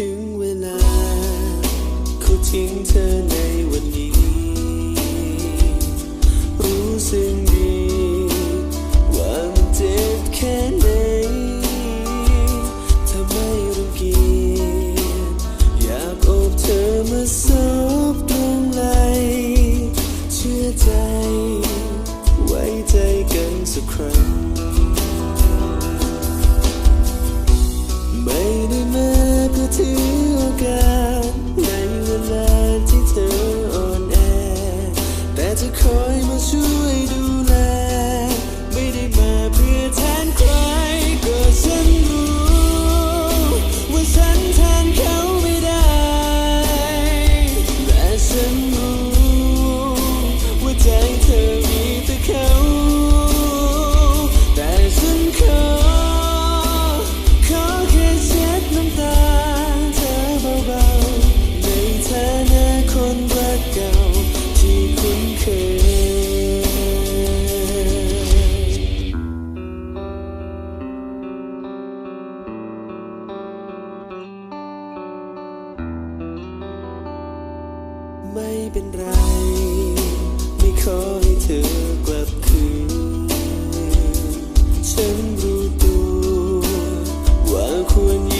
ถึงเวลาเขาทิ้งเธอในวันนี้ รู้สึกดี ฉันรู้ตัวว่าควร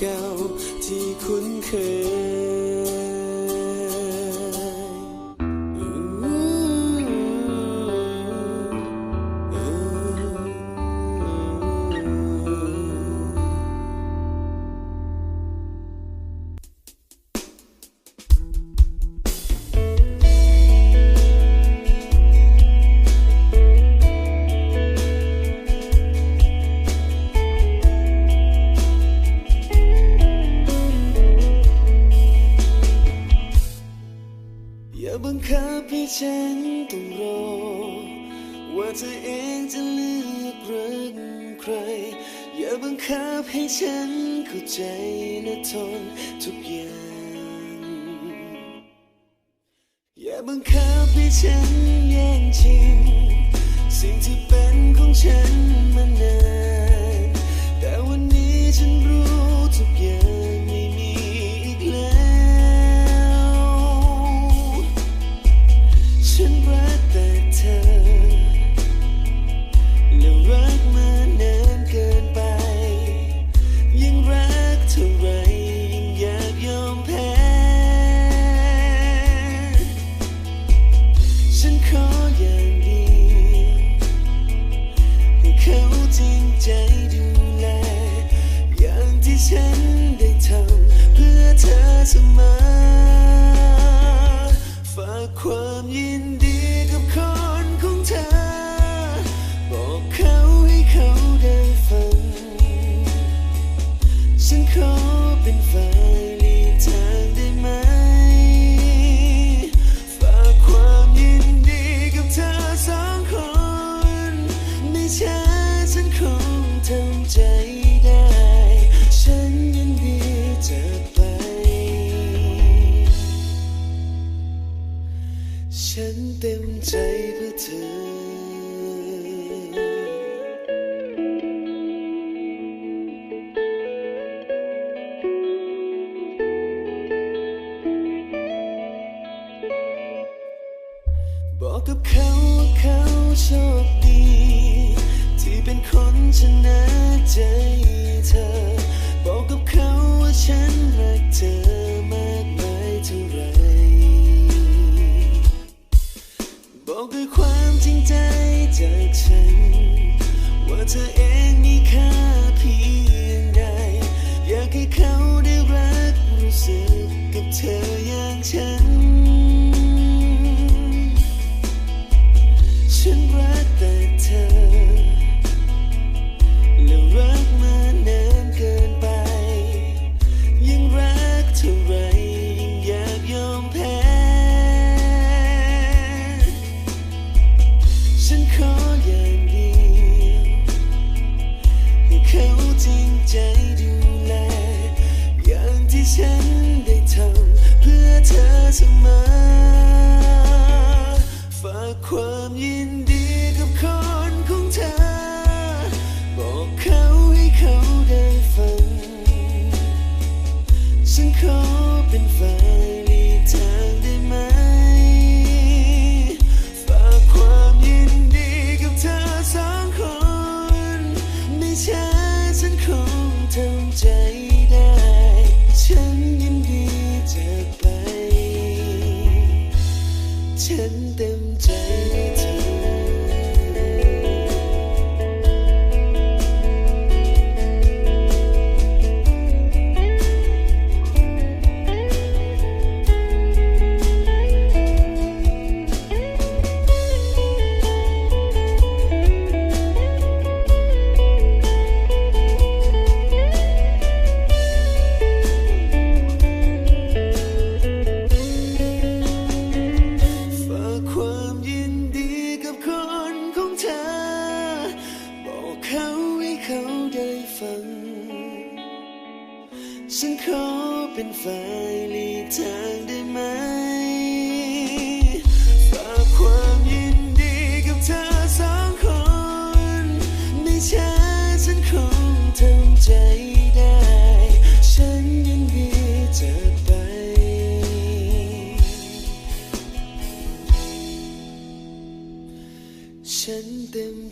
เก่าที่คุ้นเคย คับให้ฉันต้องรอ ว่าเธอเองจะเลือกรักใคร อย่าบังคับให้ฉันเข้าใจและทนทุกอย่าง อย่าบังคับให้ฉันแย่งชิง สิ่งที่เป็นของฉันมานานแต่วันนี้ฉันรู้ 在不在？ เธอเองมีค่าเพียงใด อยากให้เขาได้รักรู้สึกกับเธอ ความยินดีกับคนของเธอ บอกเขาให้เขาได้ฟัง ฉันขอเป็นแฟน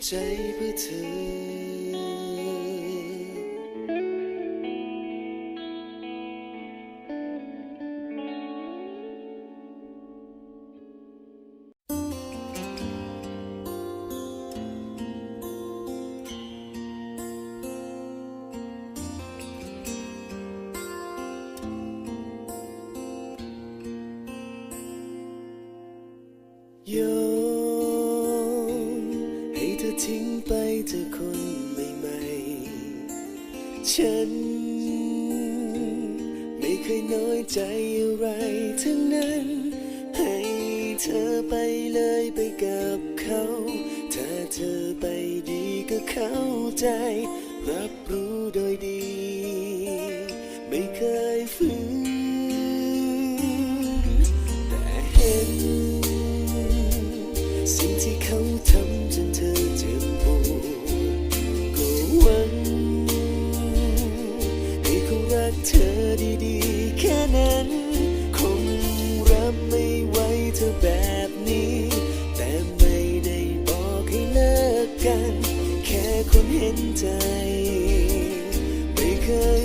摘不得。 ฉัน ไม่เคยน้อยใจอะไรทั้งนั้น ให้เธอไปเลยไปกับเขา ถ้าเธอไปดีก็เข้าใจ รับรู้โดยดี คนเห็นใจ ไม่เคย